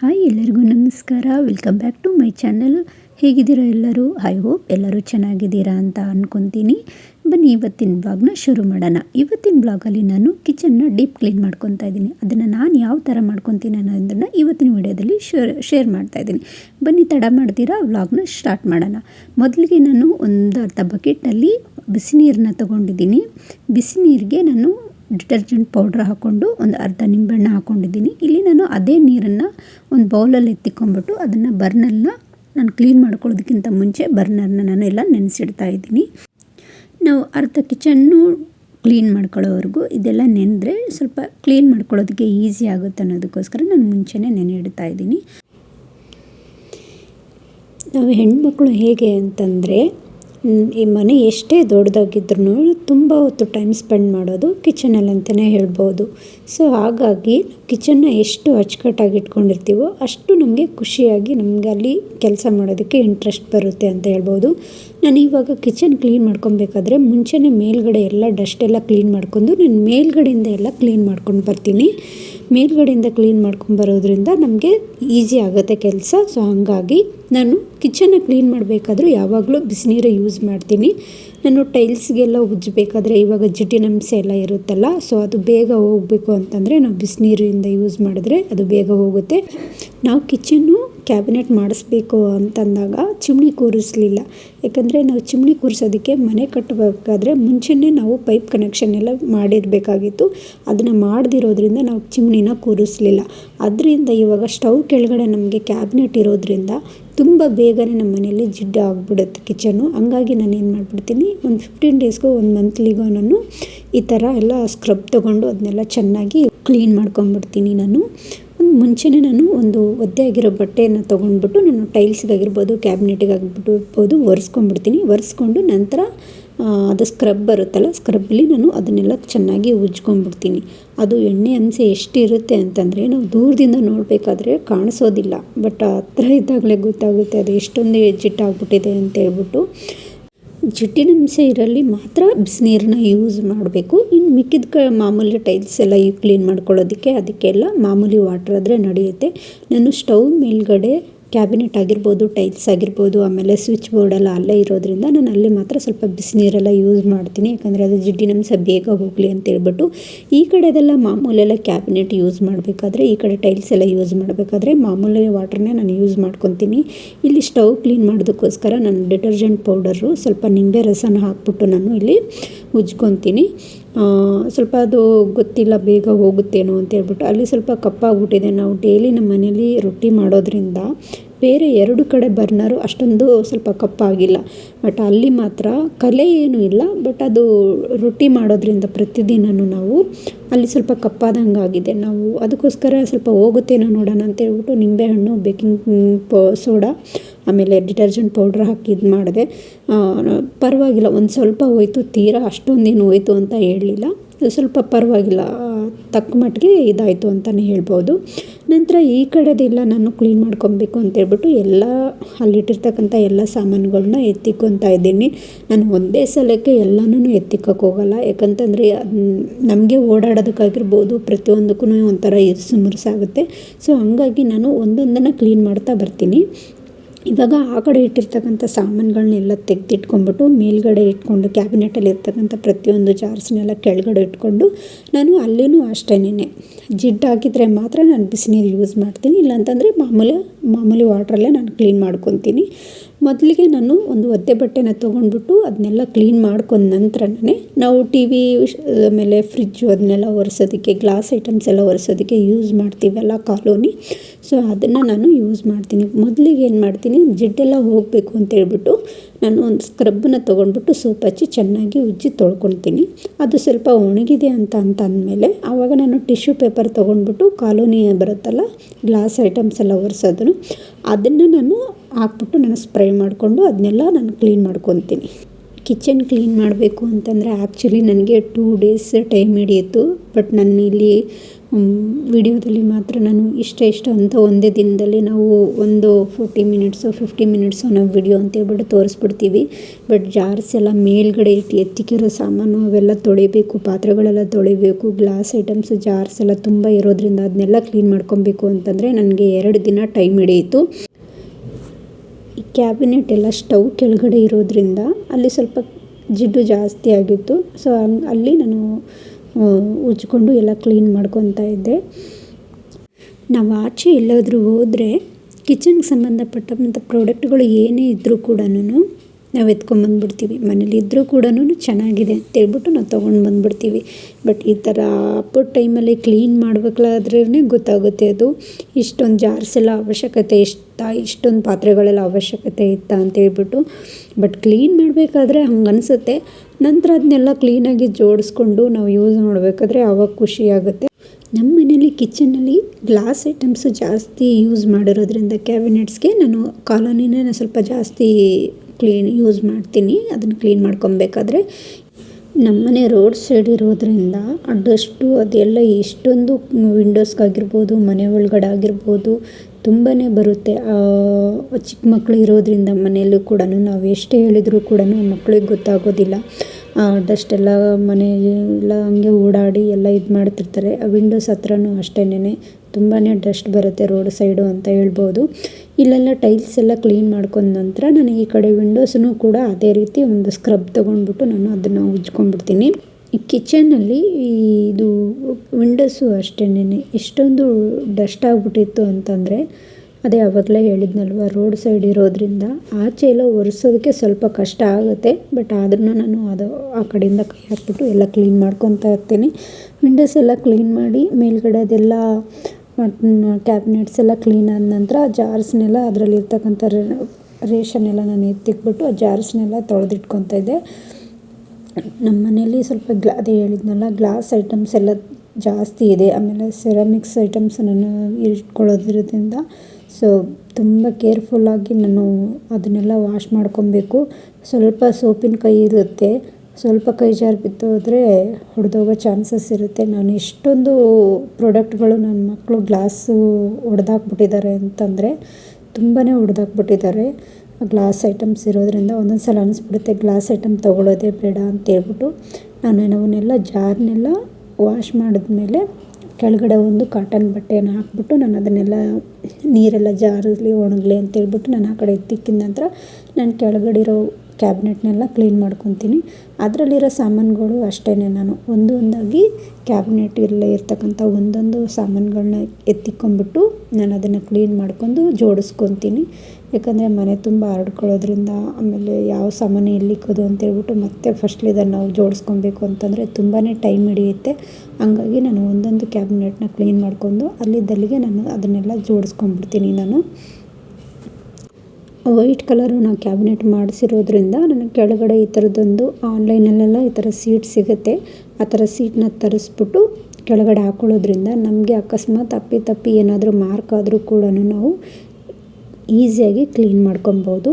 Hi ಎಲ್ಲರಿಗೂ ನಮಸ್ಕಾರ. Welcome back to my channel ಹೇಗಿದ್ದೀರಾ ಎಲ್ಲರೂ? ಐ ಹೋಪ್ ಎಲ್ಲರೂ ಚೆನ್ನಾಗಿದ್ದೀರಾ ಅಂತ ಅಂದ್ಕೊತೀನಿ ಬನ್ನಿ, ಇವತ್ತಿನ ಬ್ಲಾಗ್ನ ಶುರು ಮಾಡೋಣ. ಇವತ್ತಿನ ಬ್ಲಾಗಲ್ಲಿ ನಾನು ಕಿಚನ್ನ ಡೀಪ್ ಕ್ಲೀನ್ ಮಾಡ್ಕೊತಾ ಇದ್ದೀನಿ. ಅದನ್ನು ನಾನು ಯಾವ ಥರ ಮಾಡ್ಕೊತೀನಿ ಅನ್ನೋದನ್ನು ಇವತ್ತಿನ ವಿಡಿಯೋದಲ್ಲಿ ಶೇರ್ ಶೇರ್ ಮಾಡ್ತಾ ಇದ್ದೀನಿ. ಬನ್ನಿ, ತಡ ಮಾಡ್ತೀರಾ? ವ್ಲಾಗ್ನ ಸ್ಟಾರ್ಟ್ ಮಾಡೋಣ. ಮೊದಲಿಗೆ ನಾನು ಒಂದು ಅರ್ಧ ಬಕೆಟ್ನಲ್ಲಿ ಬಿಸಿ ನೀರನ್ನ ತೊಗೊಂಡಿದ್ದೀನಿ. ಬಿಸಿ ನೀರಿಗೆ ನಾನು ಡಿಟರ್ಜೆಂಟ್ ಪೌಡ್ರ್ ಹಾಕ್ಕೊಂಡು ಒಂದು ಅರ್ಧ ನಿಂಬೆಹಣ್ಣು ಹಾಕ್ಕೊಂಡಿದ್ದೀನಿ ಇಲ್ಲಿ ನಾನು ಅದೇ ನೀರನ್ನು ಒಂದು ಬೌಲಲ್ಲಿ ಎತ್ತಿಕೊಂಡ್ಬಿಟ್ಟು ಅದನ್ನು ಬರ್ನರ್ನ ನಾನು ಕ್ಲೀನ್ ಮಾಡ್ಕೊಳ್ಳೋದಕ್ಕಿಂತ ಮುಂಚೆ ಬರ್ನರ್ನ ನಾನು ಎಲ್ಲ ನೆನೆಸಿಡ್ತಾ ಇದ್ದೀನಿ. ನಾವು ಅರ್ಧ ಕಿಚನ್ನು ಕ್ಲೀನ್ ಮಾಡ್ಕೊಳ್ಳೋವರೆಗೂ ಇದೆಲ್ಲ ನೆನೆದ್ರೆ ಸ್ವಲ್ಪ ಕ್ಲೀನ್ ಮಾಡ್ಕೊಳ್ಳೋದಕ್ಕೆ ಈಸಿ ಆಗುತ್ತೆ ಅನ್ನೋದಕ್ಕೋಸ್ಕರ ನಾನು ಮುಂಚೆನೇ ನೆನೆ ಇಡ್ತಾ ಇದ್ದೀನಿ. ನಾವು ಹೆಣ್ಮಕ್ಳು ಹೇಗೆ ಅಂತಂದರೆ ಈ ಮನೆ ಎಷ್ಟೇ ದೊಡ್ಡದಾಗಿದ್ರೂ ತುಂಬ ಹೊತ್ತು ಟೈಮ್ ಸ್ಪೆಂಡ್ ಮಾಡೋದು ಕಿಚನಲ್ಲಿ ಅಂತಲೇ ಹೇಳ್ಬೋದು. ಸೊ ಹಾಗಾಗಿ ಕಿಚನ್ನ ಎಷ್ಟು ಅಚ್ಚುಕಟ್ಟಾಗಿ ಇಟ್ಕೊಂಡಿರ್ತೀವೋ ಅಷ್ಟು ನಮಗೆ ಖುಷಿಯಾಗಿ ನಮಗೆ ಅಲ್ಲಿ ಕೆಲಸ ಮಾಡೋದಕ್ಕೆ ಇಂಟ್ರೆಸ್ಟ್ ಬರುತ್ತೆ ಅಂತ ಹೇಳ್ಬೋದು. ನಾನು ಇವಾಗ ಕಿಚನ್ ಕ್ಲೀನ್ ಮಾಡ್ಕೊಬೇಕಾದ್ರೆ ಮುಂಚೆನೇ ಮೇಲ್ಗಡೆ ಎಲ್ಲ ಡಸ್ಟ್ ಎಲ್ಲ ಕ್ಲೀನ್ ಮಾಡ್ಕೊಂಡು ನಾನು ಮೇಲ್ಗಡೆಯಿಂದ ಎಲ್ಲ ಕ್ಲೀನ್ ಮಾಡ್ಕೊಂಡು ಬರ್ತೀನಿ. ಮೇಲ್ಗಡೆಯಿಂದ ಕ್ಲೀನ್ ಮಾಡ್ಕೊಂಡು ಮಾಡ್ಕೊಂಬರೋದ್ರಿಂದ ನಮಗೆ ಈಸಿ ಆಗುತ್ತೆ ಕೆಲಸ. ಸೊ ಹಾಗಾಗಿ ನಾನು ಕಿಚನ್ನ ಕ್ಲೀನ್ ಮಾಡಬೇಕಾದ್ರೂ ಯಾವಾಗಲೂ ಬಿಸಿನೀರೇ ಯೂಸ್ ಮಾಡ್ತೀನಿ. ನಾನು ಟೈಲ್ಸ್ಗೆಲ್ಲ ಉಜ್ಜಬೇಕಾದ್ರೆ ಇವಾಗ ಜಿಡ್ಡಿನಂಶ ಎಲ್ಲ ಇರುತ್ತಲ್ಲ ಸೊ ಅದು ಬೇಗ ಹೋಗಬೇಕು ಅಂತಂದರೆ ನಾವು ಬಿಸಿನೀರಿಂದ ಯೂಸ್ ಮಾಡಿದ್ರೆ ಅದು ಬೇಗ ಹೋಗುತ್ತೆ. ನಾವು ಕಿಚನ್ನು ಕ್ಯಾಬಿನೆಟ್ ಮಾಡಿಸ್ಬೇಕು ಅಂತಂದಾಗ ಚಿಮ್ನಿ ಕೂರಿಸ್ಲಿಲ್ಲ. ಯಾಕಂದರೆ ನಾವು ಚಿಮ್ಣಿ ಕೂರಿಸೋದಕ್ಕೆ ಮನೆ ಕಟ್ಟಬೇಕಾದ್ರೆ ಮುಂಚೆನೇ ನಾವು ಪೈಪ್ ಕನೆಕ್ಷನ್ ಎಲ್ಲ ಮಾಡಿರಬೇಕಾಗಿತ್ತು. ಅದನ್ನು ಮಾಡದಿರೋದ್ರಿಂದ ನಾವು ಚಿಮ್ಣಿನ ಕೂರಿಸ್ಲಿಲ್ಲ. ಅದರಿಂದ ಇವಾಗ ಸ್ಟವ್ ಕೆಳಗಡೆ ನಮಗೆ ಕ್ಯಾಬಿನೆಟ್ ಇರೋದ್ರಿಂದ ತುಂಬ ಬೇಗನೆ ನಮ್ಮ ಮನೆಯಲ್ಲಿ ಜಿಡ್ಡು ಆಗಿಬಿಡುತ್ತೆ ಕಿಚನು ಹಂಗಾಗಿ ನಾನು ಏನು ಮಾಡಿಬಿಡ್ತೀನಿ, ಒಂದು ಫಿಫ್ಟೀನ್ ಡೇಸ್ಗೂ ಒಂದು ಮಂತ್ಲಿಗೋ ನಾನು ಈ ಥರ ಎಲ್ಲ ಸ್ಕ್ರಬ್ ತೊಗೊಂಡು ಅದನ್ನೆಲ್ಲ ಚೆನ್ನಾಗಿ ಕ್ಲೀನ್ ಮಾಡ್ಕೊಂಬಿಡ್ತೀನಿ ನಾನು. ಮುಂಚೆನೇ ನಾನು ಒಂದು ಒದ್ದೆ ಆಗಿರೋ ಬಟ್ಟೆಯನ್ನು ತೊಗೊಂಡ್ಬಿಟ್ಟು ನಾನು ಟೈಲ್ಸ್ಗಾಗಿರ್ಬೋದು ಇರ್ಬೋದು ಒರೆಸ್ಕೊಂಡ್ಬಿಡ್ತೀನಿ. ಒರೆಸ್ಕೊಂಡು ನಂತರ ಅದು ಸ್ಕ್ರಬ್ ಬರುತ್ತಲ್ಲ ಸ್ಕ್ರಬ್ಬಲ್ಲಿ ನಾನು ಅದನ್ನೆಲ್ಲ ಚೆನ್ನಾಗಿ ಉಜ್ಕೊಂಡ್ಬಿಡ್ತೀನಿ. ಅದು ಎಣ್ಣೆ ಅಂಶ ಎಷ್ಟಿರುತ್ತೆ ಅಂತಂದರೆ, ನಾವು ದೂರದಿಂದ ನೋಡಬೇಕಾದ್ರೆ ಕಾಣಿಸೋದಿಲ್ಲ. ಬಟ್ ಹತ್ರ ಇದ್ದಾಗಲೇ ಗೊತ್ತಾಗುತ್ತೆ ಅದು ಎಷ್ಟೊಂದು ಎಜ್ಜಿಟ್ಟಾಗ್ಬಿಟ್ಟಿದೆ ಅಂತ ಹೇಳ್ಬಿಟ್ಟು. ಜಿಡ್ಡಿನಂಶ ಇರಲಿ ಮಾತ್ರ ಬಿಸಿನೀರನ್ನ ಯೂಸ್ ಮಾಡಬೇಕು. ಇನ್ನು ಮಿಕ್ಕಿದ ಕ ಮಾಮೂಲಿ ಟೈಲ್ಸ್ ಎಲ್ಲ ಕ್ಲೀನ್ ಮಾಡ್ಕೊಳ್ಳೋದಕ್ಕೆ ಅದಕ್ಕೆಲ್ಲ ಮಾಮೂಲಿ ವಾಟ್ರ್ ಆದರೆ ನಡೆಯುತ್ತೆ. ನಾನು ಸ್ಟವ್ ಮೇಲ್ಗಡೆ ಕ್ಯಾಬಿನೆಟ್ ಆಗಿರ್ಬೋದು, ಟೈಲ್ಸ್ ಆಗಿರ್ಬೋದು, ಆಮೇಲೆ ಸ್ವಿಚ್ ಬೋರ್ಡೆಲ್ಲ ಅಲ್ಲೇ ಇರೋದ್ರಿಂದ ನಾನು ಅಲ್ಲಿ ಮಾತ್ರ ಸ್ವಲ್ಪ ಬಿಸಿನೀರೆಲ್ಲ ಯೂಸ್ ಮಾಡ್ತೀನಿ. ಯಾಕಂದರೆ ಅದು ಜಿಡ್ಡಿನಂಶ ಬೇಗ ಹೋಗಲಿ ಅಂತೇಳ್ಬಿಟ್ಟು ಈ ಕಡೆದೆಲ್ಲ ಮಾಮೂಲೆಲ್ಲ ಕ್ಯಾಬಿನೆಟ್ ಯೂಸ್ ಮಾಡಬೇಕಾದ್ರೆ, ಈ ಕಡೆ ಟೈಲ್ಸ್ ಎಲ್ಲ ಯೂಸ್ ಮಾಡಬೇಕಾದ್ರೆ ಮಾಮೂಲಿ ವಾಟರ್ನೇ ನಾನು ಯೂಸ್ ಮಾಡ್ಕೊತೀನಿ. ಇಲ್ಲಿ ಸ್ಟವ್ ಕ್ಲೀನ್ ಮಾಡೋದಕ್ಕೋಸ್ಕರ ನಾನು ಡಿಟರ್ಜೆಂಟ್ ಪೌಡರು, ಸ್ವಲ್ಪ ನಿಂಬೆ ರಸನ ಹಾಕ್ಬಿಟ್ಟು ನಾನು ಇಲ್ಲಿ ಉಜ್ಕೊತೀನಿ ಸ್ವಲ್ಪ ಅದು ಗೊತ್ತಿಲ್ಲ, ಬೇಗ ಹೋಗುತ್ತೇನೋ ಅಂತ ಹೇಳ್ಬಿಟ್ಟು ಅಲ್ಲಿ ಸ್ವಲ್ಪ ಕಪ್ಪಾಗಿಬಿಟ್ಟಿದೆ. ನಾವು ಡೈಲಿ ನಮ್ಮ ಮನೇಲಿ ರೊಟ್ಟಿ ಮಾಡೋದ್ರಿಂದ ಬೇರೆ ಎರಡು ಕಡೆ ಬರ್ನರು ಅಷ್ಟೊಂದು ಸ್ವಲ್ಪ ಕಪ್ಪಾಗಿಲ್ಲ. ಬಟ್ ಅಲ್ಲಿ ಮಾತ್ರ ಕಲೆ ಏನೂ ಇಲ್ಲ. ಬಟ್ ಅದು ರೊಟ್ಟಿ ಮಾಡೋದ್ರಿಂದ ಪ್ರತಿದಿನವೂ ನಾವು ಅಲ್ಲಿ ಸ್ವಲ್ಪ ಕಪ್ಪಾದಂಗೆ ಆಗಿದೆ ನಾವು ಅದಕ್ಕೋಸ್ಕರ ಸ್ವಲ್ಪ ಹೋಗುತ್ತೇನೋ ನೋಡೋಣ ಅಂತ ಹೇಳ್ಬಿಟ್ಟು ನಿಂಬೆಹಣ್ಣು, ಬೇಕಿಂಗ್ ಪೌ, ಸೋಡಾ, ಆಮೇಲೆ ಡಿಟರ್ಜೆಂಟ್ ಪೌಡ್ರ್ ಹಾಕಿ ಇದು ಮಾಡಿದೆ. ಪರವಾಗಿಲ್ಲ. ಒಂದು ಸ್ವಲ್ಪ ಹೋಯ್ತು, ತೀರಾ ಅಷ್ಟೊಂದೇನು ಹೋಯ್ತು ಅಂತ ಹೇಳಲಿಲ್ಲ. ಸ್ವಲ್ಪ ಪರವಾಗಿಲ್ಲ ತಕ್ಕ ಮಟ್ಟಿಗೆ ಇದಾಯಿತು ಅಂತಲೇ ಹೇಳ್ಬೋದು. ನಂತರ ಈ ಕಡೆದೆಲ್ಲ ನಾನು ಕ್ಲೀನ್ ಮಾಡ್ಕೊಬೇಕು ಅಂತೇಳ್ಬಿಟ್ಟು ಎಲ್ಲ ಅಲ್ಲಿಟ್ಟಿರ್ತಕ್ಕಂಥ ಎಲ್ಲ ಸಾಮಾನುಗಳನ್ನ ಎತ್ತಿಕೊತಾ ಇದ್ದೀನಿ. ನಾನು ಒಂದೇ ಸಲಕ್ಕೆ ಎಲ್ಲನೂ ಎತ್ತಿಕ್ಕಕ್ಕೆ ಹೋಗಲ್ಲ. ಯಾಕಂತಂದರೆ ನಮಗೆ ಓಡಾಡೋದಕ್ಕಾಗಿರ್ಬೋದು ಪ್ರತಿಯೊಂದಕ್ಕೂ ಒಂಥರ ಇರುಸು ಮುರುಸಾಗುತ್ತೆ. ಸೊ ಹಂಗಾಗಿ ನಾನು ಒಂದೊಂದನ್ನು ಕ್ಲೀನ್ ಮಾಡ್ತಾ ಬರ್ತೀನಿ. ಇವಾಗ ಆ ಕಡೆ ಇಟ್ಟಿರ್ತಕ್ಕಂಥ ಸಾಮಾನುಗಳನ್ನೆಲ್ಲ ತೆಗೆದಿಟ್ಕೊಂಡ್ಬಿಟ್ಟು ಮೇಲ್ಗಡೆ ಇಟ್ಕೊಂಡು ಕ್ಯಾಬಿನೆಟಲ್ಲಿ ಇರ್ತಕ್ಕಂಥ ಪ್ರತಿಯೊಂದು ಜಾರ್ಸ್ನೆಲ್ಲ ಕೆಳಗಡೆ ಇಟ್ಕೊಂಡು ನಾನು ಅಲ್ಲಿನೂ ಅಷ್ಟೇನೇ ಜಿಡ್ಡು ಹಾಕಿದರೆ ಮಾತ್ರ ನಾನು ಬಿಸಿನೀರು ಯೂಸ್ ಮಾಡ್ತೀನಿ, ಇಲ್ಲಾಂತಂದರೆ ಮಾಮೂಲಿ ಮಾಮೂಲಿ ವಾಟ್ರಲ್ಲೇ ನಾನು ಕ್ಲೀನ್ ಮಾಡ್ಕೊತೀನಿ. ಮೊದಲಿಗೆ ನಾನು ಒಂದು ಒದ್ದೆ ಬಟ್ಟೆನ ತೊಗೊಂಡ್ಬಿಟ್ಟು ಅದನ್ನೆಲ್ಲ ಕ್ಲೀನ್ ಮಾಡ್ಕೊಂಡ ನಂತರನೇ ನಾವು ಟಿ ವಿ ಆಮೇಲೆ ಫ್ರಿಜ್ಜು ಅದನ್ನೆಲ್ಲ ಒರೆಸೋದಕ್ಕೆ, ಗ್ಲಾಸ್ ಐಟಮ್ಸ್ ಎಲ್ಲ ಒರೆಸೋದಕ್ಕೆ ಯೂಸ್ ಮಾಡ್ತೀವಲ್ಲ ಕಾಲೋನಿ. ಸೊ ಅದನ್ನು ನಾನು ಯೂಸ್ ಮಾಡ್ತೀನಿ. ಮೊದಲಿಗೆ ಏನು ಮಾಡ್ತೀನಿ, ಜಿಡ್ಡೆಲ್ಲ ಹೋಗಬೇಕು ಅಂತೇಳ್ಬಿಟ್ಟು ನಾನು ಒಂದು ಸ್ಕ್ರಬ್ಬನ್ನ ತೊಗೊಂಡ್ಬಿಟ್ಟು ಸೂಪ್ ಹಚ್ಚಿ ಚೆನ್ನಾಗಿ ಉಜ್ಜಿ ತೊಳ್ಕೊಳ್ತೀನಿ. ಅದು ಸ್ವಲ್ಪ ಒಣಗಿದೆ ಅಂತ ಅಂತ ಅಂದಮೇಲೆ ಆವಾಗ ನಾನು ಟಿಶ್ಯೂ ಪೇಪರ್ ತೊಗೊಂಡ್ಬಿಟ್ಟು ಕಾಲೋನಿ ಬರುತ್ತಲ್ಲ, ಗ್ಲಾಸ್ ಐಟಮ್ಸ್ ಎಲ್ಲ ಒರೆಸೋದು ಅದನ್ನು ನಾನು ಹಾಕ್ಬಿಟ್ಟು ನಾನು ಸ್ಪ್ರೇ ಮಾಡಿಕೊಂಡು ಅದನ್ನೆಲ್ಲ ನಾನು ಕ್ಲೀನ್ ಮಾಡ್ಕೊತೀನಿ ಕಿಚನ್ ಕ್ಲೀನ್ ಮಾಡಬೇಕು ಅಂತಂದರೆ ಆ್ಯಕ್ಚುಲಿ ನನಗೆ ಟೂ ಡೇಸ್ ಟೈಮ್ ಹಿಡಿಯಿತು, ಬಟ್ ನಾನು ಇಲ್ಲಿ ವಿಡಿಯೋದಲ್ಲಿ ಮಾತ್ರ ನಾನು ಇಷ್ಟ ಇಷ್ಟ ಅಂತ ಒಂದೇ ದಿನದಲ್ಲಿ ನಾವು ಒಂದು ಫೋರ್ಟಿ ಮಿನಿಟ್ಸು, ಫಿಫ್ಟಿ ಮಿನಿಟ್ಸು ನಾವು ವಿಡಿಯೋ ಅಂತೇಳ್ಬಿಟ್ಟು ತೋರಿಸ್ಬಿಡ್ತೀವಿ. ಬಟ್ ಜಾರ್ಸ್ ಎಲ್ಲ ಮೇಲ್ಗಡೆ ಇಟ್ಟು ಎತ್ತಿಕ್ಕಿರೋ ಸಾಮಾನು ಅವೆಲ್ಲ ತೊಳಿಬೇಕು, ಪಾತ್ರೆಗಳೆಲ್ಲ ತೊಳಿಬೇಕು, ಗ್ಲಾಸ್ ಐಟಮ್ಸು ಜಾರ್ಸ್ ಎಲ್ಲ ತುಂಬ ಇರೋದ್ರಿಂದ ಅದನ್ನೆಲ್ಲ ಕ್ಲೀನ್ ಮಾಡ್ಕೊಬೇಕು ಅಂತಂದರೆ ನನಗೆ ಎರಡು ದಿನ ಟೈಮ್ ಹಿಡಿಯಿತು. ಈ ಕ್ಯಾಬಿನೆಟ್ ಎಲ್ಲ ಸ್ಟವ್ ಕೆಳಗಡೆ ಇರೋದ್ರಿಂದ ಅಲ್ಲಿ ಸ್ವಲ್ಪ ಜಿಡ್ಡು ಜಾಸ್ತಿ ಆಗಿತ್ತು. ಸೊ ಅಲ್ಲಿ ನಾನು ಉಜ್ಕೊಂಡು ಎಲ್ಲ ಕ್ಲೀನ್ ಮಾಡ್ಕೊತಾ ಇದ್ದೆ. ನಾವು ಆಚೆ ಎಲ್ಲಾದರೂ ಹೋದರೆ ಕಿಚನ್ಗೆ ಸಂಬಂಧಪಟ್ಟಂಥ ಪ್ರಾಡಕ್ಟ್ಗಳು ಏನೇ ಇದ್ದರೂ ಕೂಡ ನಾವು ಎತ್ಕೊಂಬಂದ್ಬಿಡ್ತೀವಿ ಮನೇಲಿ ಇದ್ದರೂ ಕೂಡ ಚೆನ್ನಾಗಿದೆ ಅಂತೇಳ್ಬಿಟ್ಟು ನಾವು ತೊಗೊಂಡು ಬಂದುಬಿಡ್ತೀವಿ. ಬಟ್ ಈ ಥರ ಹಬ್ಬದ ಟೈಮಲ್ಲಿ ಕ್ಲೀನ್ ಮಾಡ್ಬೇಕಾದ್ರೇ ಗೊತ್ತಾಗುತ್ತೆ ಅದು. ಇಷ್ಟೊಂದು ಜಾರ್ಸ್ ಎಲ್ಲ ಅವಶ್ಯಕತೆ ಇಷ್ಟ ಇಷ್ಟೊಂದು ಪಾತ್ರೆಗಳೆಲ್ಲ ಅವಶ್ಯಕತೆ ಇತ್ತಾ ಅಂತೇಳ್ಬಿಟ್ಟು ಬಟ್ ಕ್ಲೀನ್ ಮಾಡಬೇಕಾದ್ರೆ ಹಂಗೆ ಅನಿಸುತ್ತೆ. ನಂತರ ಅದನ್ನೆಲ್ಲ ಕ್ಲೀನಾಗಿ ಜೋಡಿಸ್ಕೊಂಡು ನಾವು ಯೂಸ್ ಮಾಡಬೇಕಾದ್ರೆ ಆವಾಗ ಖುಷಿಯಾಗುತ್ತೆ ನಮ್ಮ ಮನೇಲಿ ಕಿಚನಲ್ಲಿ ಗ್ಲಾಸ್ ಐಟಮ್ಸು ಜಾಸ್ತಿ ಯೂಸ್ ಮಾಡಿರೋದ್ರಿಂದ ಕ್ಯಾಬಿನೆಟ್ಸ್ಗೆ ನಾನು ಕಾಲೋನಿನೇ ಸ್ವಲ್ಪ ಜಾಸ್ತಿ ಕ್ಲೀನ್ ಯೂಸ್ ಮಾಡ್ತೀನಿ. ಅದನ್ನು ಕ್ಲೀನ್ ಮಾಡ್ಕೊಬೇಕಾದ್ರೆ ನಮ್ಮನೆ ರೋಡ್ ಸೈಡ್ ಇರೋದ್ರಿಂದ ಅದಷ್ಟು ಅದೆಲ್ಲ ಎಷ್ಟೊಂದು ವಿಂಡೋಸ್ಗಾಗಿರ್ಬೋದು ಮನೆ ಒಳಗಡೆ ಆಗಿರ್ಬೋದು ತುಂಬಾ ಬರುತ್ತೆ. ಚಿಕ್ಕ ಮಕ್ಕಳು ಇರೋದ್ರಿಂದ ಮನೆಯಲ್ಲೂ ಕೂಡ ನಾವು ಎಷ್ಟೇ ಹೇಳಿದರೂ ಕೂಡ ಮಕ್ಳಿಗೆ ಗೊತ್ತಾಗೋದಿಲ್ಲ. ಡಸ್ಟ್ ಎಲ್ಲ ಮನೆ ಎಲ್ಲ ಹಂಗೆ ಓಡಾಡಿ ಎಲ್ಲ ಇದು ಮಾಡ್ತಿರ್ತಾರೆ. ವಿಂಡೋಸ್ ಹತ್ರನೂ ಅಷ್ಟೇನೆ ತುಂಬಾ ಡಸ್ಟ್ ಬರುತ್ತೆ ರೋಡ್ ಸೈಡು ಅಂತ ಹೇಳ್ಬೋದು. ಇಲ್ಲೆಲ್ಲ ಟೈಲ್ಸ್ ಎಲ್ಲ ಕ್ಲೀನ್ ಮಾಡ್ಕೊಂಡ ನಂತರ ನಾನು ಈ ಕಡೆ ವಿಂಡೋಸ್ನು ಕೂಡ ಅದೇ ರೀತಿ ಒಂದು ಸ್ಕ್ರಬ್ ತೊಗೊಂಡ್ಬಿಟ್ಟು ನಾನು ಅದನ್ನು ಉಜ್ಕೊಂಡ್ಬಿಡ್ತೀನಿ. ಈ ಕಿಚನಲ್ಲಿ ಇದು ವಿಂಡೋಸು ಅಷ್ಟೇನೆ, ಎಷ್ಟೊಂದು ಡಸ್ಟ್ ಆಗಿಬಿಟ್ಟಿತ್ತು ಅಂತಂದರೆ, ಅದೇ ಆವಾಗಲೇ ಹೇಳಿದ್ನಲ್ವ ರೋಡ್ ಸೈಡ್ ಇರೋದ್ರಿಂದ ಆಚೆ ಎಲ್ಲ ಒರೆಸೋದಕ್ಕೆ ಸ್ವಲ್ಪ ಕಷ್ಟ ಆಗುತ್ತೆ ಬಟ್ ಆದ್ರೂ ನಾನು ಅದು ಆ ಕಡೆಯಿಂದ ಕೈ ಹಾಕ್ಬಿಟ್ಟು ಎಲ್ಲ ಕ್ಲೀನ್ ಮಾಡ್ಕೊತಾ ಇರ್ತೀನಿ. ವಿಂಡೋಸ್ ಎಲ್ಲ ಕ್ಲೀನ್ ಮಾಡಿ, ಮೇಲ್ಗಡೆ ಅದೆಲ್ಲ ಕ್ಯಾಬಿನೆಟ್ಸ್ ಎಲ್ಲ ಕ್ಲೀನ್ ಆದ ನಂತರ ಆ ಜಾರ್ಸ್ನೆಲ್ಲ ಅದರಲ್ಲಿರ್ತಕ್ಕಂಥ ರೇಷನ್ ಎಲ್ಲ ನಾನು ಎತ್ತಿಕ್ಬಿಟ್ಟು ಆ ಜಾರ್ಸ್ನೆಲ್ಲ ತೊಳೆದಿಟ್ಕೊತಾ ಇದ್ದೆ. ನಮ್ಮ ಮನೇಲಿ ಸ್ವಲ್ಪ ಗ್ಲಾ, ಅದೇ ಹೇಳಿದ್ನಲ್ಲ, ಗ್ಲಾಸ್ ಐಟಮ್ಸ್ ಎಲ್ಲ ಜಾಸ್ತಿ ಇದೆ. ಆಮೇಲೆ ಸೆರಾಮಿಕ್ಸ್ ಐಟಮ್ಸ್ ನಾನು ಇಟ್ಕೊಳ್ಳೋದ್ರಿಂದ ಸೊ ತುಂಬ ಕೇರ್ಫುಲ್ಲಾಗಿ ನಾನು ಅದನ್ನೆಲ್ಲ ವಾಶ್ ಮಾಡ್ಕೊಬೇಕು. ಸ್ವಲ್ಪ ಸೋಪಿನ ಕೈ ಇರುತ್ತೆ. ಸ್ವಲ್ಪ ಕೈ ಜಾರಿ ಬಿತ್ತೋದ್ರೆ ಹೊಡೆದೋಗೋ ಚಾನ್ಸಸ್ ಇರುತ್ತೆ. ನಾನು ಎಷ್ಟೊಂದು ಪ್ರಾಡಕ್ಟ್ಗಳು ನನ್ನ ಮಕ್ಕಳು ಗ್ಲಾಸು ಹೊಡೆದಾಕ್ಬಿಟ್ಟಿದ್ದಾರೆ ಅಂತಂದರೆ ತುಂಬಾ ಹೊಡೆದಾಕ್ಬಿಟ್ಟಿದ್ದಾರೆ ಗ್ಲಾಸ್ ಐಟಮ್ಸ್ ಇರೋದ್ರಿಂದ ಒಂದೊಂದು ಸಲ ಅನಿಸ್ಬಿಡುತ್ತೆ, ಗ್ಲಾಸ್ ಐಟಮ್ ತೊಗೊಳ್ಳೋದೇ ಬೇಡ ಅಂತೇಳ್ಬಿಟ್ಟು ನಾನು ಅವನ್ನೆಲ್ಲ ಜಾರ್ನೆಲ್ಲ ವಾಶ್ ಮಾಡಿದ್ಮೇಲೆ ಕೆಳಗಡೆ ಒಂದು ಕಾಟನ್ ಬಟ್ಟೆಯನ್ನು ಹಾಕ್ಬಿಟ್ಟು ನಾನು ಅದನ್ನೆಲ್ಲ ನೀರೆಲ್ಲ ಜಾರಲಿ ಒಣಗಲಿ ಅಂತೇಳ್ಬಿಟ್ಟು ನಾನು ಆ ಕಡೆ ತಿಕ್ಕಿದ ನಂತರ ನಾನು ಕೆಳಗಡೆ ಇರೋ ಕ್ಯಾಬಿನೆಟ್ನೆಲ್ಲ ಕ್ಲೀನ್ ಮಾಡ್ಕೊತೀನಿ. ಅದರಲ್ಲಿರೋ ಸಾಮಾನುಗಳು ಅಷ್ಟೇ ನಾನು. ಒಂದೊಂದಾಗಿ ಕ್ಯಾಬಿನೆಟ್ ಕ್ಯಾಬಿನೆಟಲ್ಲಿ ಇರ್ತಕ್ಕಂಥ ಒಂದೊಂದು ಸಾಮಾನುಗಳನ್ನ ಎತ್ತಿಕ್ಕೊಂಬಿಟ್ಟು ನಾನು ಅದನ್ನು ಕ್ಲೀನ್ ಮಾಡ್ಕೊಂಡು ಜೋಡಿಸ್ಕೊತೀನಿ. ಯಾಕಂದರೆ ಮನೆ ತುಂಬ ಹರಡ್ಕೊಳ್ಳೋದ್ರಿಂದ ಆಮೇಲೆ ಯಾವ ಸಾಮಾನು ಎಲ್ಲಿಕ್ಕೋದು ಅಂತೇಳ್ಬಿಟ್ಟು ಮತ್ತೆ ಫಸ್ಟ್ಲಿಂದ ನಾವು ಜೋಡಿಸ್ಕೊಬೇಕು ಅಂತಂದರೆ ತುಂಬಾ ಟೈಮ್ ಹಿಡಿಯುತ್ತೆ. ಹಂಗಾಗಿ ನಾನು ಒಂದೊಂದು ಕ್ಯಾಬಿನೆಟ್ನ ಕ್ಲೀನ್ ಮಾಡ್ಕೊಂಡು ಅಲ್ಲಿದ್ದಲ್ಲಿಗೆ ನಾನು ಅದನ್ನೆಲ್ಲ ಜೋಡಿಸ್ಕೊಂಡ್ಬಿಡ್ತೀನಿ ನಾನು. ವೈಟ್ ಕಲರು ನಾವು ಕ್ಯಾಬಿನೆಟ್ ಮಾಡಿಸಿರೋದ್ರಿಂದ ನನಗೆ ಕೆಳಗಡೆ ಈ ಥರದ್ದೊಂದು ಆನ್ಲೈನಲ್ಲೆಲ್ಲ ಈ ಥರ ಸೀಟ್ ಸಿಗುತ್ತೆ. ಆ ಥರ ಸೀಟನ್ನ ತರಿಸ್ಬಿಟ್ಟು ಕೆಳಗಡೆ ಹಾಕ್ಕೊಳ್ಳೋದ್ರಿಂದ ನಮಗೆ ಅಕಸ್ಮಾತ್ ಅಪ್ಪಿ ತಪ್ಪಿ ಏನಾದರೂ ಮಾರ್ಕ್ ಆದರೂ ಕೂಡ ನಾವು ಈಸಿಯಾಗಿ ಕ್ಲೀನ್ ಮಾಡ್ಕೊಬೋದು.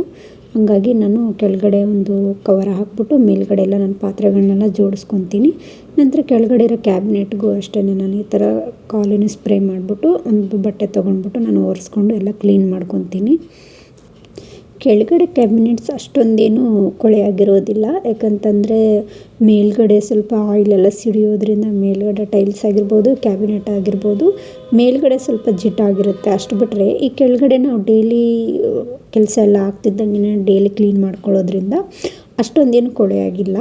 ಹಾಗಾಗಿ ನಾನು ಕೆಳಗಡೆ ಒಂದು ಕವರ್ ಹಾಕ್ಬಿಟ್ಟು ಮೇಲ್ಗಡೆ ಎಲ್ಲ ನನ್ನ ಪಾತ್ರೆಗಳನ್ನೆಲ್ಲ ಜೋಡಿಸ್ಕೊತೀನಿ. ನಂತರ ಕೆಳಗಡೆ ಇರೋ ಕ್ಯಾಬಿನೆಟ್ಗೂ ಅಷ್ಟೇ ನಾನು ಈ ಥರ ಕಾಲಿನ ಸ್ಪ್ರೇ ಮಾಡಿಬಿಟ್ಟು ಒಂದು ಬಟ್ಟೆ ತೊಗೊಂಡ್ಬಿಟ್ಟು ನಾನು ಒರೆಸ್ಕೊಂಡು ಎಲ್ಲ ಕ್ಲೀನ್ ಮಾಡ್ಕೊತೀನಿ. ಕೆಳಗಡೆ ಕ್ಯಾಬಿನೆಟ್ಸ್ ಅಷ್ಟೊಂದೇನು ಕೊಳೆ ಆಗಿರೋದಿಲ್ಲ. ಯಾಕಂತಂದರೆ ಮೇಲ್ಗಡೆ ಸ್ವಲ್ಪ ಆಯಿಲೆಲ್ಲ ಸಿಡಿಯೋದ್ರಿಂದ ಮೇಲ್ಗಡೆ ಟೈಲ್ಸ್ ಆಗಿರ್ಬೋದು ಕ್ಯಾಬಿನೆಟ್ ಆಗಿರ್ಬೋದು, ಮೇಲ್ಗಡೆ ಸ್ವಲ್ಪ ಜಿಡ್ಡಾಗಿರುತ್ತೆ ಅಷ್ಟು ಬಿಟ್ಟರೆ ಈ ಕೆಳಗಡೆ ನಾವು ಡೈಲಿ ಕೆಲಸ ಎಲ್ಲ ಆಗ್ತಿದ್ದಂಗೆ ಡೈಲಿ ಕ್ಲೀನ್ ಮಾಡ್ಕೊಳ್ಳೋದ್ರಿಂದ ಅಷ್ಟೊಂದೇನು ಕೊಳೆ ಆಗಿಲ್ಲ.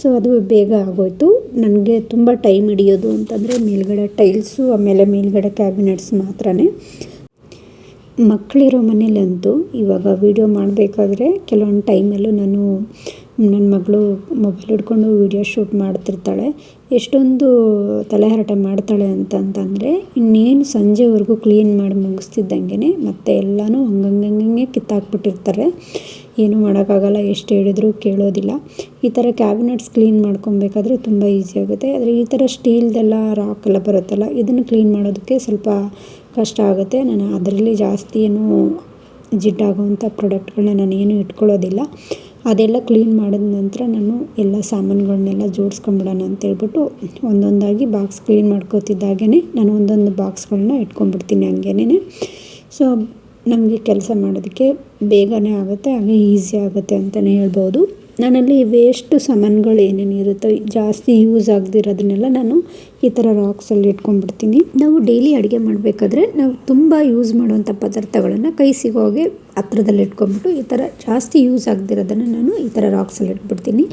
ಸೊ ಅದು ಬೇಗ ಆಗೋಯಿತು. ನನಗೆ ತುಂಬ ಟೈಮ್ ಹಿಡಿಯೋದು ಅಂತಂದರೆ ಮೇಲ್ಗಡೆ ಟೈಲ್ಸು ಆಮೇಲೆ ಮೇಲ್ಗಡೆ ಕ್ಯಾಬಿನೆಟ್ಸ್ ಮಾತ್ರನೇ. ಮಕ್ಕಳಿರೋ ಮನೇಲಂತೂ ಇವಾಗ ವೀಡಿಯೋ ಮಾಡಬೇಕಾದ್ರೆ ಕೆಲವೊಂದು ಟೈಮಲ್ಲೂ ನಾನು ನನ್ನ ಮಗಳು ಮೊಬೈಲ್ ಹಿಡ್ಕೊಂಡು ವೀಡಿಯೋ ಶೂಟ್ ಮಾಡ್ತಿರ್ತಾಳೆ. ಎಷ್ಟೊಂದು ತಲೆಹರಟೆ ಮಾಡ್ತಾಳೆ ಅಂತಂತಂದರೆ ಇನ್ನೇನು ಸಂಜೆವರೆಗೂ ಕ್ಲೀನ್ ಮಾಡಿ ಮುಗಿಸ್ತಿದ್ದಂಗೆ ಮತ್ತೆ ಎಲ್ಲನೂ ಹಂಗಂಗಂಗೆ ಕಿತ್ತಾಕ್ಬಿಟ್ಟಿರ್ತಾರೆ. ಏನೂ ಮಾಡೋಕ್ಕಾಗಲ್ಲ, ಎಷ್ಟು ಹೇಳಿದ್ರು ಕೇಳೋದಿಲ್ಲ. ಈ ಥರ ಕ್ಯಾಬಿನೆಟ್ಸ್ ಕ್ಲೀನ್ ಮಾಡ್ಕೊಬೇಕಾದ್ರೆ ತುಂಬ ಈಸಿ ಆಗುತ್ತೆ. ಆದರೆ ಈ ಥರ ಸ್ಟೀಲ್ದೆಲ್ಲ ರಾಕ್ ಎಲ್ಲ ಬರುತ್ತಲ್ಲ, ಇದನ್ನು ಕ್ಲೀನ್ ಮಾಡೋದಕ್ಕೆ ಸ್ವಲ್ಪ ಕಷ್ಟ ಆಗುತ್ತೆ. ನಾನು ಅದರಲ್ಲಿ ಜಾಸ್ತಿ ಏನು ಜಿಡ್ಡಾಗುವಂಥ ಪ್ರಾಡಕ್ಟ್ಗಳನ್ನ ನಾನು ಏನೂ ಇಟ್ಕೊಳ್ಳೋದಿಲ್ಲ. ಅದೆಲ್ಲ ಕ್ಲೀನ್ ಮಾಡಿದ ನಂತರ ನಾನು ಎಲ್ಲ ಸಾಮಾನುಗಳನ್ನೆಲ್ಲ ಜೋಡಿಸ್ಕೊಂಬಿಡೋಣ ಅಂತೇಳ್ಬಿಟ್ಟು ಒಂದೊಂದಾಗಿ ಬಾಕ್ಸ್ ಕ್ಲೀನ್ ಮಾಡ್ಕೋತಿದ್ದಾಗೇ ನಾನು ಒಂದೊಂದು ಬಾಕ್ಸ್ಗಳನ್ನ ಇಟ್ಕೊಂಡ್ಬಿಡ್ತೀನಿ ಹಂಗೇನೆ ಸೊ ನಮಗೆ ಕೆಲಸ ಮಾಡೋದಕ್ಕೆ ಬೇಗನೆ ಆಗುತ್ತೆ, ಹಾಗೆ ಈಸಿ ಆಗುತ್ತೆ ಅಂತಲೇ ಹೇಳ್ಬೋದು. ನಾನಲ್ಲಿ ವೇಸ್ಟ್ ಸಾಮಾನುಗಳು ಏನೇನಿರುತ್ತೋ ಜಾಸ್ತಿ ಯೂಸ್ ಆಗದಿರೋದನ್ನೆಲ್ಲ ನಾನು ಈ ಥರ ರಾಕ್ಸಲ್ಲಿ ಇಟ್ಕೊಂಡ್ಬಿಡ್ತೀನಿ. ನಾವು ಡೈಲಿ ಅಡುಗೆ ಮಾಡಬೇಕಾದ್ರೆ ನಾವು ತುಂಬ ಯೂಸ್ ಮಾಡುವಂಥ ಪದಾರ್ಥಗಳನ್ನು ಕೈ ಸಿಗೋ ಹಾಗೆ ಹತ್ರದಲ್ಲಿ ಇಟ್ಕೊಂಡ್ಬಿಟ್ಟು ಈ ಥರ ಜಾಸ್ತಿ ಯೂಸ್ ಆಗದಿರೋದನ್ನು ನಾನು ಈ ಥರ ರಾಕ್ಸಲ್ಲಿ ಇಟ್ಬಿಡ್ತೀನಿ.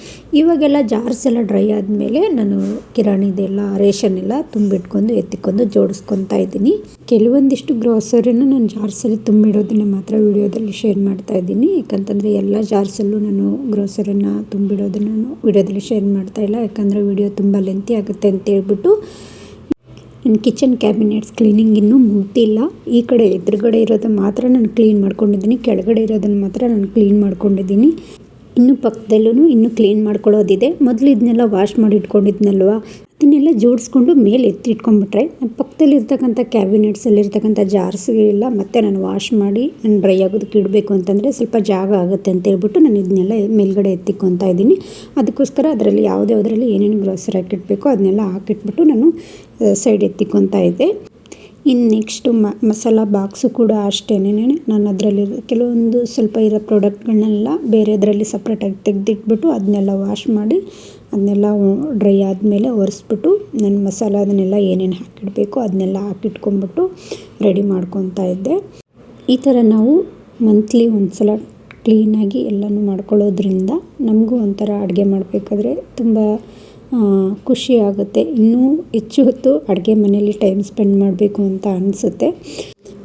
ಇವಾಗೆಲ್ಲ ಜಾರ್ಸ್ ಎಲ್ಲ ಡ್ರೈ ಆದಮೇಲೆ ನಾನು ಕಿರಾಣಿದೆಲ್ಲ ರೇಷನ್ ಎಲ್ಲ ತುಂಬಿಟ್ಕೊಂಡು, ಎತ್ತಿಕೊಂಡು ಜೋಡಿಸ್ಕೊತಾ ಇದ್ದೀನಿ. ಕೆಲವೊಂದಿಷ್ಟು ಗ್ರಾಸರಿನ ನಾನು ಜಾರ್ಸಲ್ಲಿ ತುಂಬಿಡೋದನ್ನು ಮಾತ್ರ ವಿಡಿಯೋದಲ್ಲಿ ಶೇರ್ ಮಾಡ್ತಾ ಇದ್ದೀನಿ. ಯಾಕಂತಂದರೆ ಎಲ್ಲ ಜಾರ್ಸಲ್ಲೂ ನಾನು ಗ್ರೋಸರಿನ ತುಂಬಿಡೋದನ್ನು ನಾನು ವಿಡಿಯೋದಲ್ಲಿ ಶೇರ್ ಮಾಡ್ತಾ ಇಲ್ಲ. ಯಾಕಂದರೆ ವಿಡಿಯೋ ತುಂಬ ಲೆಂತಿ ಆಗುತ್ತೆ ಅಂತ ಹೇಳ್ಬಿಟ್ಟು ನನ್ನ ಕಿಚನ್ ಕ್ಯಾಬಿನೆಟ್ಸ್ ಕ್ಲೀನಿಂಗ್ ಇನ್ನೂ ಮುಗ್ದಿಲ್ಲ. ಈ ಕಡೆ ಎದುರುಗಡೆ ಇರೋದು ಮಾತ್ರ ನಾನು ಕ್ಲೀನ್ ಮಾಡ್ಕೊಂಡಿದ್ದೀನಿ. ಕೆಳಗಡೆ ಇರೋದನ್ನು ಮಾತ್ರ ನಾನು ಕ್ಲೀನ್ ಮಾಡ್ಕೊಂಡಿದ್ದೀನಿ. ಇನ್ನು ಪಕ್ಕದಲ್ಲೂ ಇನ್ನೂ ಕ್ಲೀನ್ ಮಾಡ್ಕೊಳ್ಳೋದಿದೆ. ಮೊದಲು ಇದನ್ನೆಲ್ಲ ವಾಶ್ ಮಾಡಿ ಇಟ್ಕೊಂಡಿದ್ನಲ್ವ? ಅದನ್ನೆಲ್ಲ ಜೋಡಿಸ್ಕೊಂಡು ಮೇಲೆ ಎತ್ತಿ ಇಟ್ಕೊಂಡ್ಬಿಟ್ರೆ ನಮ್ಮ ಪಕ್ಕದಲ್ಲಿರ್ತಕ್ಕಂಥ ಕ್ಯಾಬಿನೆಟ್ಸಲ್ಲಿರ್ತಕ್ಕಂಥ ಜಾರ್ಸ್ಗೆಲ್ಲ ಮತ್ತೆ ನಾನು ವಾಶ್ ಮಾಡಿ, ನಾನು ಡ್ರೈ ಆಗೋದಕ್ಕೆ ಇಡಬೇಕು ಅಂತಂದರೆ ಸ್ವಲ್ಪ ಜಾಗ ಆಗುತ್ತೆ ಅಂತ ಹೇಳ್ಬಿಟ್ಟು ನಾನು ಇದನ್ನೆಲ್ಲ ಮೇಲ್ಗಡೆ ಎತ್ತಿಕ್ಕೊತಾ ಇದ್ದೀನಿ. ಅದಕ್ಕೋಸ್ಕರ ಅದರಲ್ಲಿ ಯಾವುದೇ ಅದರಲ್ಲಿ ಏನೇನು ಗ್ರೋಸರಿ ಹಾಕಿಟ್ಬೇಕು ಅದನ್ನೆಲ್ಲ ಹಾಕಿಟ್ಬಿಟ್ಟು ನಾನು ಸೈಡ್ ಎತ್ತಿಕ್ಕೊತಾ ಇದ್ದೆ. ಇನ್ನು ನೆಕ್ಸ್ಟು ಮಸಾಲ ಬಾಕ್ಸು ಕೂಡ ಅಷ್ಟೇನೆ. ನಾನು ಅದರಲ್ಲಿ ಕೆಲವೊಂದು ಸ್ವಲ್ಪ ಇರೋ ಪ್ರಾಡಕ್ಟ್ಗಳನ್ನೆಲ್ಲ ಬೇರೆದರಲ್ಲಿ ಸಪ್ರೇಟಾಗಿ ತೆಗೆದಿಟ್ಬಿಟ್ಟು ಅದನ್ನೆಲ್ಲ ವಾಶ್ ಮಾಡಿ ಅದನ್ನೆಲ್ಲ ಡ್ರೈ ಆದಮೇಲೆ ಒರೆಸ್ಬಿಟ್ಟು ನನ್ನ ಮಸಾಲ ಅದನ್ನೆಲ್ಲ ಏನೇನು ಹಾಕಿಡಬೇಕು ಅದನ್ನೆಲ್ಲ ಹಾಕಿಟ್ಕೊಂಬಿಟ್ಟು ರೆಡಿ ಮಾಡ್ಕೊತಾ ಇದ್ದೆ. ಈ ಥರ ನಾವು ಮಂತ್ಲಿ ಒಂದು ಸಲ ಕ್ಲೀನಾಗಿ ಎಲ್ಲನೂ ಮಾಡ್ಕೊಳ್ಳೋದ್ರಿಂದ ನಮಗೂ ಒಂಥರ ಅಡುಗೆ ಮಾಡಬೇಕಾದ್ರೆ ತುಂಬ ಖುಷಿ ಆಗುತ್ತೆ. ಇನ್ನೂ ಹೆಚ್ಚು ಹೊತ್ತು ಅಡುಗೆ ಮನೆಯಲ್ಲಿ ಟೈಮ್ ಸ್ಪೆಂಡ್ ಮಾಡಬೇಕು ಅಂತ ಅನಿಸುತ್ತೆ.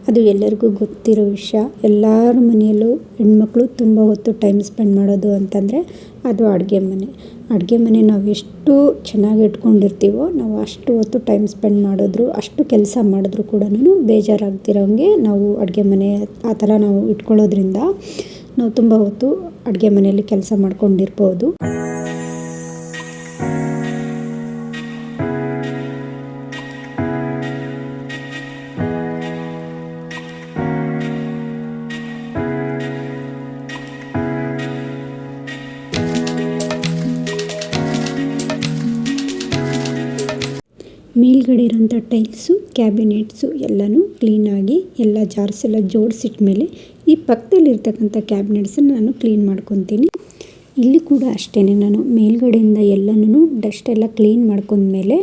ಅದು ಎಲ್ಲರಿಗೂ ಗೊತ್ತಿರೋ ವಿಷಯ. ಎಲ್ಲರ ಮನೆಯಲ್ಲೂ ಹೆಣ್ಮಕ್ಳು ತುಂಬ ಹೊತ್ತು ಟೈಮ್ ಸ್ಪೆಂಡ್ ಮಾಡೋದು ಅಂತಂದರೆ ಅದು ಅಡುಗೆ ಮನೆ. ಅಡುಗೆ ಮನೆ ನಾವು ಎಷ್ಟು ಚೆನ್ನಾಗಿ ಇಟ್ಕೊಂಡಿರ್ತೀವೋ, ನಾವು ಅಷ್ಟು ಹೊತ್ತು ಟೈಮ್ ಸ್ಪೆಂಡ್ ಮಾಡಿದ್ರು, ಅಷ್ಟು ಕೆಲಸ ಮಾಡಿದ್ರು ಕೂಡ ಬೇಜಾರಾಗ್ತಿರೋಂಗೆ ನಾವು ಅಡುಗೆ ಮನೆ ಆ ಥರ ನಾವು ಇಟ್ಕೊಳ್ಳೋದ್ರಿಂದ ನಾವು ತುಂಬ ಹೊತ್ತು ಅಡುಗೆ ಮನೆಯಲ್ಲಿ ಕೆಲಸ ಮಾಡ್ಕೊಂಡಿರ್ಬೋದು. ಕ್ಯಾಬಿನೆಟ್ಸು ಎಲ್ಲನೂ ಕ್ಲೀನಾಗಿ ಎಲ್ಲ ಜಾರ್ಸ್ ಎಲ್ಲ ಜೋಡಿಸಿಟ್ಮೇಲೆ ಈ ಪಕ್ಕದಲ್ಲಿರ್ತಕ್ಕಂಥ ಕ್ಯಾಬಿನೆಟ್ಸನ್ನು ನಾನು ಕ್ಲೀನ್ ಮಾಡ್ಕೊತೀನಿ. ಇಲ್ಲಿ ಕೂಡ ಅಷ್ಟೇ ನಾನು ಮೇಲ್ಗಡೆಯಿಂದ ಎಲ್ಲನೂ ಡಸ್ಟ್ ಎಲ್ಲ ಕ್ಲೀನ್ ಮಾಡ್ಕೊಂಡ್ಮೇಲೆ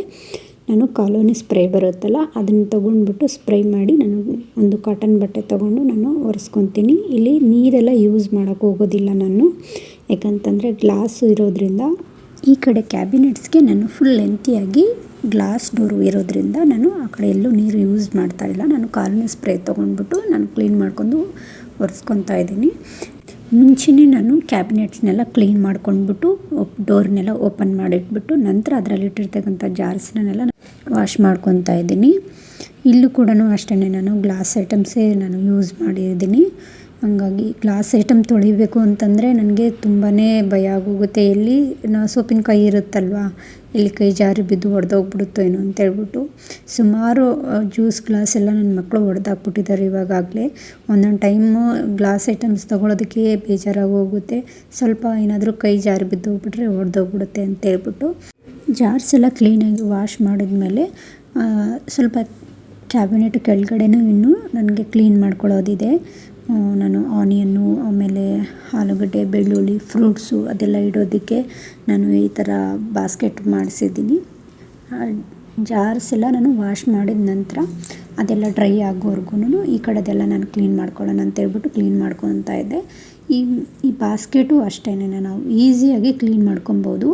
ನಾನು ಕಾಲೋನಿ ಸ್ಪ್ರೇ ಬರುತ್ತಲ್ಲ ಅದನ್ನು ತೊಗೊಂಡ್ಬಿಟ್ಟು ಸ್ಪ್ರೇ ಮಾಡಿ ನಾನು ಒಂದು ಕಾಟನ್ ಬಟ್ಟೆ ತೊಗೊಂಡು ನಾನು ಒರೆಸ್ಕೊತೀನಿ. ಇಲ್ಲಿ ನೀರೆಲ್ಲ ಯೂಸ್ ಮಾಡೋಕ್ಕೆ ಹೋಗೋದಿಲ್ಲ ನಾನು. ಯಾಕಂತಂದರೆ ಗ್ಲಾಸು ಇರೋದ್ರಿಂದ ಈ ಕಡೆ ಕ್ಯಾಬಿನೆಟ್ಸ್ಗೆ ನಾನು ಫುಲ್ ಲೆಂತಿಯಾಗಿ ಗ್ಲಾಸ್ ಡೋರು ಇರೋದ್ರಿಂದ ನಾನು ಆ ಕಡೆ ಎಲ್ಲೂ ನೀರು ಯೂಸ್ ಮಾಡ್ತಾ ಇಲ್ಲ. ನಾನು ಕಾಲನಿ ಸ್ಪ್ರೇ ತೊಗೊಂಡ್ಬಿಟ್ಟು ನಾನು ಕ್ಲೀನ್ ಮಾಡ್ಕೊಂಡು ಒರೆಸ್ಕೊತಾ ಇದ್ದೀನಿ. ಮುಂಚೆನೇ ನಾನು ಕ್ಯಾಬಿನೆಟ್ಸ್ನೆಲ್ಲ ಕ್ಲೀನ್ ಮಾಡ್ಕೊಂಡ್ಬಿಟ್ಟು ಡೋರ್ನೆಲ್ಲ ಓಪನ್ ಮಾಡಿಟ್ಬಿಟ್ಟು ನಂತರ ಅದರಲ್ಲಿ ಇಟ್ಟಿರ್ತಕ್ಕಂಥ ಜಾರ್ಸ್ನೆಲ್ಲ ವಾಶ್ ಮಾಡ್ಕೊತಾ ಇದ್ದೀನಿ. ಇಲ್ಲೂ ಕೂಡ ಅಷ್ಟೇ ನಾನು ಗ್ಲಾಸ್ ಐಟಮ್ಸೇ ನಾನು ಯೂಸ್ ಮಾಡಿದ್ದೀನಿ. ಹಾಗಾಗಿ ಗ್ಲಾಸ್ ಐಟಮ್ ತೊಳಿಬೇಕು ಅಂತಂದರೆ ನನಗೆ ತುಂಬಾ ಭಯ ಆಗೋಗುತ್ತೆ. ಎಲ್ಲಿ ನಾ ಸೋಪಿನ ಕೈ ಇರುತ್ತಲ್ವ ಎಲ್ಲಿ ಕೈ ಜಾರಿ ಬಿದ್ದು ಒಡೆದೋಗ್ಬಿಡುತ್ತೋ ಏನೋ ಅಂತೇಳ್ಬಿಟ್ಟು ಸುಮಾರು ಜ್ಯೂಸ್ ಗ್ಲಾಸ್ ಎಲ್ಲ ನನ್ನ ಮಕ್ಕಳು ಒಡೆದಾಕ್ಬಿಟ್ಟಿದ್ದಾರೆ ಇವಾಗಾಗಲೇ. ಒಂದೊಂದು ಟೈಮು ಗ್ಲಾಸ್ ಐಟಮ್ಸ್ ತೊಗೊಳೋದಕ್ಕೆ ಬೇಜಾರಾಗಿ ಹೋಗುತ್ತೆ. ಸ್ವಲ್ಪ ಏನಾದರೂ ಕೈ ಜಾರಿ ಬಿದ್ದು ಹೋಗ್ಬಿಟ್ರೆ ಒಡೆದೋಗ್ಬಿಡುತ್ತೆ ಅಂತೇಳ್ಬಿಟ್ಟು ಜಾರ್ಸ್ ಎಲ್ಲ ಕ್ಲೀನಾಗಿ ವಾಶ್ ಮಾಡಿದ್ಮೇಲೆ ಸ್ವಲ್ಪ ಕ್ಯಾಬಿನೆಟ್ ಕೆಳಗಡೆನೂ ಇನ್ನೂ ನನಗೆ ಕ್ಲೀನ್ ಮಾಡ್ಕೊಳ್ಳೋದಿದೆ. ನಾನು ಆನಿಯನ್ನು, ಆಮೇಲೆ ಆಲೂಗಡ್ಡೆ, ಬೆಳ್ಳುಳ್ಳಿ, ಫ್ರೂಟ್ಸು ಅದೆಲ್ಲ ಇಡೋದಕ್ಕೆ ನಾನು ಈ ಥರ ಬಾಸ್ಕೆಟ್ ಮಾಡಿಸಿದ್ದೀನಿ. ಜಾರ್ಸ್ ಎಲ್ಲ ನಾನು ವಾಶ್ ಮಾಡಿದ ನಂತರ ಅದೆಲ್ಲ ಡ್ರೈ ಆಗೋವರೆಗೂ ಈ ಕಡೆದೆಲ್ಲ ನಾನು ಕ್ಲೀನ್ ಮಾಡ್ಕೊಳ್ಳೋಣ ಅಂತ ಹೇಳ್ಬಿಟ್ಟು ಕ್ಲೀನ್ ಮಾಡ್ಕೊತಾ ಇದ್ದೆ. ಈ ಈ ಬಾಸ್ಕೆಟು ಅಷ್ಟೇ ನಾವು ಈಸಿಯಾಗಿ ಕ್ಲೀನ್ ಮಾಡ್ಕೊಬೋದು.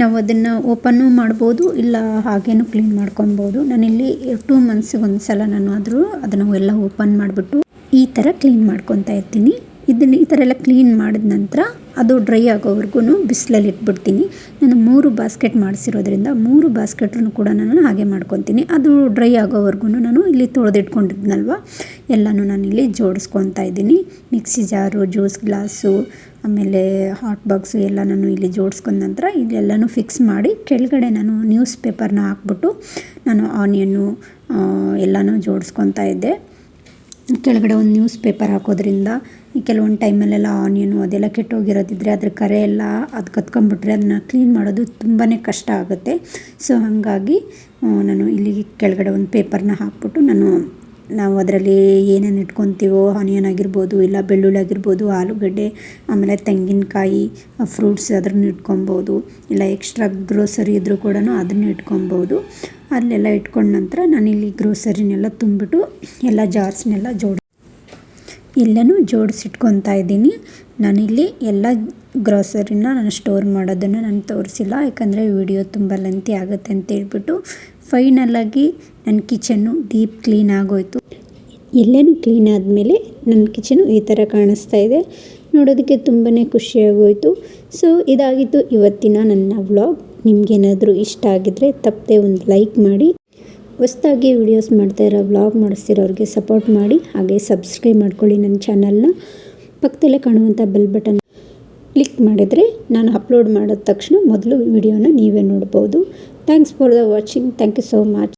ನಾವು ಅದನ್ನು ಓಪನ್ನು ಮಾಡ್ಬೋದು, ಇಲ್ಲ ಹಾಗೇನೂ ಕ್ಲೀನ್ ಮಾಡ್ಕೊಬೋದು. ನಾನಿಲ್ಲಿ ಟೂ ಮಂತ್ಸಿಗೆ ಒಂದು ಸಲ ನಾನು ಆದರೂ ಅದನ್ನು ಎಲ್ಲ ಓಪನ್ ಮಾಡಿಬಿಟ್ಟು ಈ ಥರ ಕ್ಲೀನ್ ಮಾಡ್ಕೊತಾ ಇರ್ತೀನಿ. ಇದನ್ನು ಈ ಥರ ಎಲ್ಲ ಕ್ಲೀನ್ ಮಾಡಿದ ನಂತರ ಅದು ಡ್ರೈ ಆಗೋವರೆಗೂ ಬಿಸಿಲಲ್ಲಿ ಇಟ್ಬಿಡ್ತೀನಿ. ನಾನು ಮೂರು ಬಾಸ್ಕೆಟ್ ಮಾಡಿಸಿರೋದ್ರಿಂದ ಮೂರು ಬಾಸ್ಕೆಟ್ರೂ ಕೂಡ ನಾನು ಹಾಗೆ ಮಾಡ್ಕೊತೀನಿ. ಅದು ಡ್ರೈ ಆಗೋವರೆಗೂ ನಾನು ಇಲ್ಲಿ ತೊಳೆದಿಟ್ಕೊಂಡಿದ್ನಲ್ವ? ಎಲ್ಲನೂ ನಾನು ಇಲ್ಲಿ ಜೋಡಿಸ್ಕೊತಾ ಇದ್ದೀನಿ. ಮಿಕ್ಸಿ ಜಾರು, ಜ್ಯೂಸ್ ಗ್ಲಾಸು, ಆಮೇಲೆ ಹಾಟ್ ಬಾಕ್ಸು ಎಲ್ಲ ನಾನು ಇಲ್ಲಿ ಜೋಡಿಸ್ಕೊಂಡ ನಂತರ ಇಲ್ಲೆಲ್ಲನೂ ಫಿಕ್ಸ್ ಮಾಡಿ ಕೆಳಗಡೆ ನಾನು ನ್ಯೂಸ್ ಪೇಪರ್ನ ಹಾಕ್ಬಿಟ್ಟು ನಾನು ಆನಿಯನ್ನು ಎಲ್ಲನೂ ಜೋಡಿಸ್ಕೊತಾ ಇದ್ದೆ. ಕೆಳಗಡೆ ಒಂದು ನ್ಯೂಸ್ ಪೇಪರ್ ಹಾಕೋದ್ರಿಂದ ಈ ಕೆಲವೊಂದು ಟೈಮಲ್ಲೆಲ್ಲ ಆನಿಯನು ಅದೆಲ್ಲ ಕೆಟ್ಟೋಗಿರೋದಿದ್ರೆ ಅದ್ರ ಕರೆ ಎಲ್ಲ ಅದು ಕತ್ಕೊಂಡ್ಬಿಟ್ರೆ ಅದನ್ನ ಕ್ಲೀನ್ ಮಾಡೋದು ತುಂಬಾ ಕಷ್ಟ ಆಗುತ್ತೆ. ಸೊ ಹಾಗಾಗಿ ನಾನು ಇಲ್ಲಿ ಕೆಳಗಡೆ ಒಂದು ಪೇಪರ್ನ ಹಾಕ್ಬಿಟ್ಟು ನಾನು ನಾವು ಅದರಲ್ಲಿ ಏನೇನು ಇಟ್ಕೊತೀವೋ ಆನಿಯನ್ ಆಗಿರ್ಬೋದು, ಇಲ್ಲ ಬೆಳ್ಳುಳ್ಳಿ ಆಗಿರ್ಬೋದು, ಆಲೂಗಡ್ಡೆ, ಆಮೇಲೆ ತೆಂಗಿನಕಾಯಿ ಫ್ರೂಟ್ಸ್ ಅದನ್ನು ಇಟ್ಕೊಬೋದು, ಇಲ್ಲ ಎಕ್ಸ್ಟ್ರಾ ಗ್ರೋಸರಿ ಇದ್ದರೂ ಕೂಡ ಅದನ್ನು ಇಟ್ಕೊಬೋದು. ಅಲ್ಲೆಲ್ಲ ಇಟ್ಕೊಂಡ ನಂತರ ನಾನಿಲ್ಲಿ ಗ್ರೋಸರಿನೆಲ್ಲ ತುಂಬಿಟ್ಟು ಎಲ್ಲ ಜಾರ್ಸ್ನೆಲ್ಲ ಜೋಡಿ ಎಲ್ಲನೂ ಜೋಡಿಸಿಟ್ಕೊತಾ ಇದ್ದೀನಿ. ನಾನಿಲ್ಲಿ ಎಲ್ಲ ಗ್ರೋಸರಿನ ನಾನು ಸ್ಟೋರ್ ಮಾಡೋದನ್ನು ನಾನು ತೋರಿಸಿಲ್ಲ. ಯಾಕಂದರೆ ವಿಡಿಯೋ ತುಂಬ ಲೆಂತಿ ಆಗುತ್ತೆ ಅಂತ ಹೇಳ್ಬಿಟ್ಟು ಫೈನಲಾಗಿ ನನ್ನ ಕಿಚನ್ನು ಡೀಪ್ ಕ್ಲೀನ್ ಆಗೋಯ್ತು. ಎಲ್ಲನೂ ಕ್ಲೀನ್ ಆದಮೇಲೆ ನನ್ನ ಕಿಚನು ಈ ಥರ ಕಾಣಿಸ್ತಾ ಇದೆ. ನೋಡೋದಕ್ಕೆ ತುಂಬಾ ಖುಷಿಯಾಗೋಯಿತು. ಸೊ, ಇದಾಗಿತ್ತು ಇವತ್ತಿನ ನನ್ನ ವ್ಲಾಗ್. ನಿಮಗೇನಾದರೂ ಇಷ್ಟ ಆಗಿದ್ದರೆ ತಪ್ಪದೆ ಒಂದು ಲೈಕ್ ಮಾಡಿ. ಹೊಸ್ದಾಗಿ ವಿಡಿಯೋಸ್ ಮಾಡ್ತಾ ಇರೋ ವ್ಲಾಗ್ ಮಾಡಿಸ್ತಿರೋರಿಗೆ ಸಪೋರ್ಟ್ ಮಾಡಿ. ಹಾಗೆ ಸಬ್ಸ್ಕ್ರೈಬ್ ಮಾಡ್ಕೊಳ್ಳಿ ನನ್ನ ಚಾನಲ್ನ. ಪಕ್ಕದಲ್ಲೇ ಕಾಣುವಂಥ ಬೆಲ್ ಬಟನ್ ಕ್ಲಿಕ್ ಮಾಡಿದರೆ ನಾನು ಅಪ್ಲೋಡ್ ಮಾಡಿದ ತಕ್ಷಣ ಮೊದಲು ವಿಡಿಯೋನ ನೀವೇ ನೋಡ್ಬೋದು. Thanks for the watching. Thank you so much.